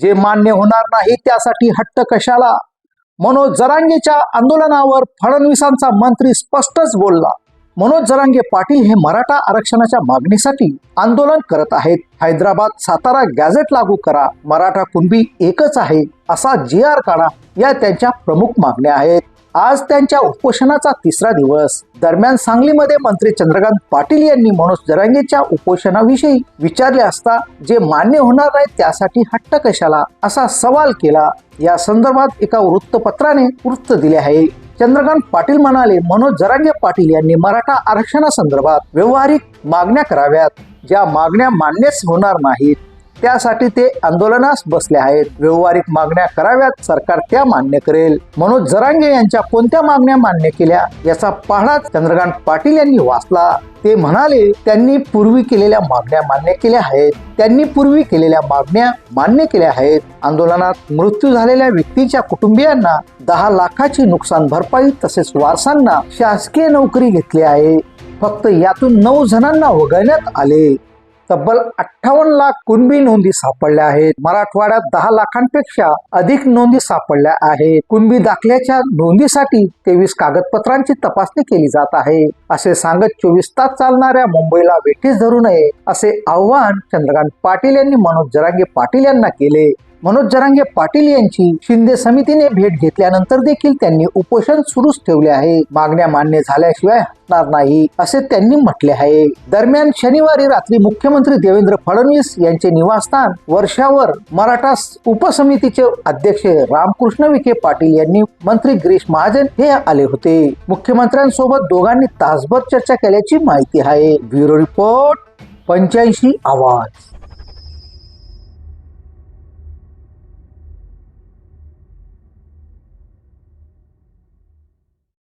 जे मान्य होणार नाही त्यासाठी हट्ट कशाला? मनोज जरांगेच्या आंदोलनावर फडणवीसांचा मंत्री स्पष्टच बोलला. मनोज जरांगे पाटील हे मराठा आरक्षणाच्या मागणीसाठी आंदोलन करत आहेत. हैदराबाद सातारा गॅझेट लागू करा. मराठा कुणबी एकच आहे असा जी आर काढा या त्यांच्या प्रमुख मागण्या आहेत. आज त्यांच्या उपोषणाचा तिसरा दिवस. दरम्यान सांगलीमध्ये मंत्री चंद्रकांत पाटील यांनी मनोज जरांगेच्या उपोषणाविषयी विचारले असता जे मान्य होणार नाही त्यासाठी हट्ट कशाला असा सवाल केला. या संदर्भात एका वृत्तपत्राने वृत्त दिले आहे. चंद्रकांत पाटील म्हणाले मनोज जरांगे पाटील यांनी मराठा आरक्षणासंदर्भात व्यवहारिक मागण्या कराव्यात. ज्या मागण्या मान्यच होणार नाहीत. त्यासाठी ते आंदोलनास बसले आहेत. व्यवहारिक मागण्या कराव्यात सरकार त्या मान्य करेल. मनोज जरांगे यांच्या कोणत्या मागण्या मान्य केल्या याचा पाहणा चंद्रकांत पाटील यांनी वाचला. ते म्हणाले त्यांनी पूर्वी केलेल्या मागण्या मान्य केल्या आहेत. त्यांनी पूर्वी केलेल्या मागण्या मान्य केल्या आहेत. आंदोलनात मृत्यू झालेल्या व्यक्तीच्या कुटुंबियांना दहा लाखाची नुकसान भरपाई तसेच वारसांना शासकीय नोकरी घेतली आहे. फक्त यातून नऊ जणांना वगळण्यात आले. तब्बल अठ्ठावन्न लाख कुणबी नोंदी सापडल्या आहेत. मराठवाड्यात दहा लाखांपेक्षा अधिक नोंदी सापडल्या आहेत. कुणबी दाखल्याच्या नोंदीसाठी तेवीस कागदपत्रांची तपासणी केली जात आहे. असे सांगत चोवीस तास चालणाऱ्या मुंबईला वेठीस धरू नये असे आव्हान चंद्रकांत पाटील यांनी मनोज जरांगे पाटील यांना केले. मनोज जरांगे पाटील यांची शिंदे समितीने भेट घेतल्यानंतर देखील त्यांनी उपोषण सुरूच ठेवले आहे. मागण्या मान्य झाल्याशिवाय हटणार नाही असे त्यांनी म्हटले आहे. दरम्यान शनिवारी रात्री मुख्यमंत्री देवेंद्र फडणवीस यांचे निवासस्थान वर्षावर मराठा उपसमितीचे अध्यक्ष रामकृष्ण विखे पाटील यांनी मंत्री गिरीश महाजन हे आले होते. मुख्यमंत्र्यांसोबत दोघांनी तासभर चर्चा केल्याची माहिती आहे. ब्युरो रिपोर्ट पंच्याऐंशी आवाज.